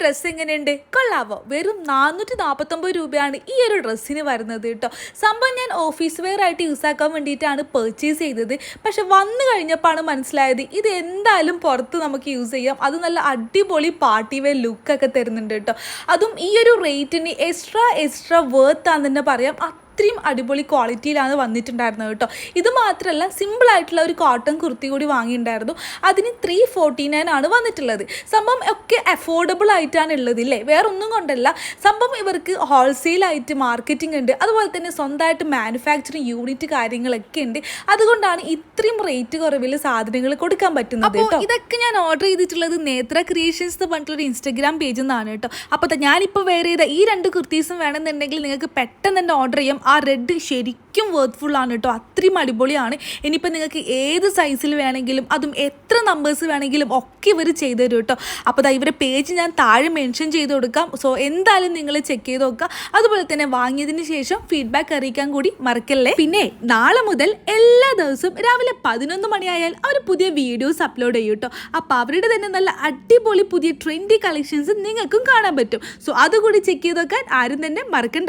Dress എങ്ങനെയുണ്ട്? കൊള്ളാവോ? വെറും നാനൂറ്റി നാൽപ്പത്തൊമ്പത് രൂപയാണ് ഈ ഒരു ഡ്രസ്സിന് വരുന്നത് കേട്ടോ. സംഭവം ഞാൻ ഓഫീസ് വെയർ ആയിട്ട് യൂസ് ആക്കാൻ വേണ്ടിയിട്ടാണ് പർച്ചേസ് ചെയ്തത്. പക്ഷെ വന്നു കഴിഞ്ഞപ്പോഴാണ് മനസ്സിലായത് ഇത് എന്തായാലും പുറത്ത് നമുക്ക് യൂസ് ചെയ്യാം. അത് നല്ല അടിപൊളി പാർട്ടി വെയർ ലുക്കൊക്കെ തരുന്നുണ്ട് കേട്ടോ. അതും ഈ ഒരു റേറ്റിന് എക്സ്ട്രാ എക്സ്ട്രാ വേർത്ത് ആണെന്ന് തന്നെ പറയാം. അത്രയും അടിപൊളി ക്വാളിറ്റിയിലാണ് വന്നിട്ടുണ്ടായിരുന്നത് കേട്ടോ. ഇത് മാത്രമല്ല സിമ്പിൾ ആയിട്ടുള്ള ഒരു കോട്ടൺ കുർത്തി കൂടി വാങ്ങിയിട്ടുണ്ടായിരുന്നു. അതിന് ത്രീ ഫോർട്ടി നയൻ ആണ് വന്നിട്ടുള്ളത്. സംഭവം ഒക്കെ അഫോർഡബിൾ ആയിട്ടാണ് ഉള്ളത് ഇല്ലേ? വേറൊന്നും കൊണ്ടല്ല. സംഭവം ഇവർക്ക് ഹോൾസെയിലായിട്ട് മാർക്കറ്റിംഗ് ഉണ്ട്. അതുപോലെ തന്നെ സ്വന്തമായിട്ട് മാനുഫാക്ചറിങ് യൂണിറ്റ് കാര്യങ്ങളൊക്കെ ഉണ്ട്. അതുകൊണ്ടാണ് ഇത്രയും റേറ്റ് കുറവിൽ സാധനങ്ങൾ കൊടുക്കാൻ പറ്റുന്നത് കേട്ടോ. ഇതൊക്കെ ഞാൻ ഓർഡർ ചെയ്തിട്ടുള്ളത് നേത്ര ക്രിയേഷൻസ് എന്ന് പറഞ്ഞിട്ടുള്ള ഇൻസ്റ്റഗ്രാം പേജിൽ നിന്നാണ് കേട്ടോ. അപ്പോൾ ഞാനിപ്പോൾ വേറെ ചെയ്ത ഈ രണ്ട് കുർത്തീസും വേണമെന്നുണ്ടെങ്കിൽ നിങ്ങൾക്ക് പെട്ടെന്ന് തന്നെ ഓർഡർ ചെയ്യാം. ആ റെഡ് ശരിക്കും വർത്ത് ആണ് കേട്ടോ അത്രയും അടിപൊളിയാണ്. ഇനിയിപ്പോൾ നിങ്ങൾക്ക് ഏത് സൈസിൽ വേണമെങ്കിലും അതും എത്ര നമ്പേഴ്സ് വേണമെങ്കിലും ഒക്കെ ഇവർ ചെയ്തു തരും കേട്ടോ അപ്പോൾ ദാ ഇവരുടെ പേജ് ഞാൻ താഴെ മെൻഷൻ ചെയ്ത് കൊടുക്കാം. സോ എന്തായാലും നിങ്ങൾ ചെക്ക് ചെയ്ത് നോക്കുക. അതുപോലെ തന്നെ വാങ്ങിയതിന് ശേഷം ഫീഡ്ബാക്ക് അറിയിക്കാൻ കൂടി മറക്കല്ലേ? പിന്നെ നാളെ മുതൽ എല്ലാ ദിവസവും രാവിലെ പതിനൊന്ന് മണിയായാൽ അവർ പുതിയ വീഡിയോസ് അപ്ലോഡ് ചെയ്യും കേട്ടോ അപ്പോൾ അവരുടെ തന്നെ നല്ല അടിപൊളി പുതിയ ട്രെൻഡി കളക്ഷൻസ് നിങ്ങൾക്കും കാണാൻ പറ്റും. സോ അതുകൂടി ചെക്ക് ചെയ്ത് നോക്കാൻ ആരും തന്നെ മറക്കണ്ട.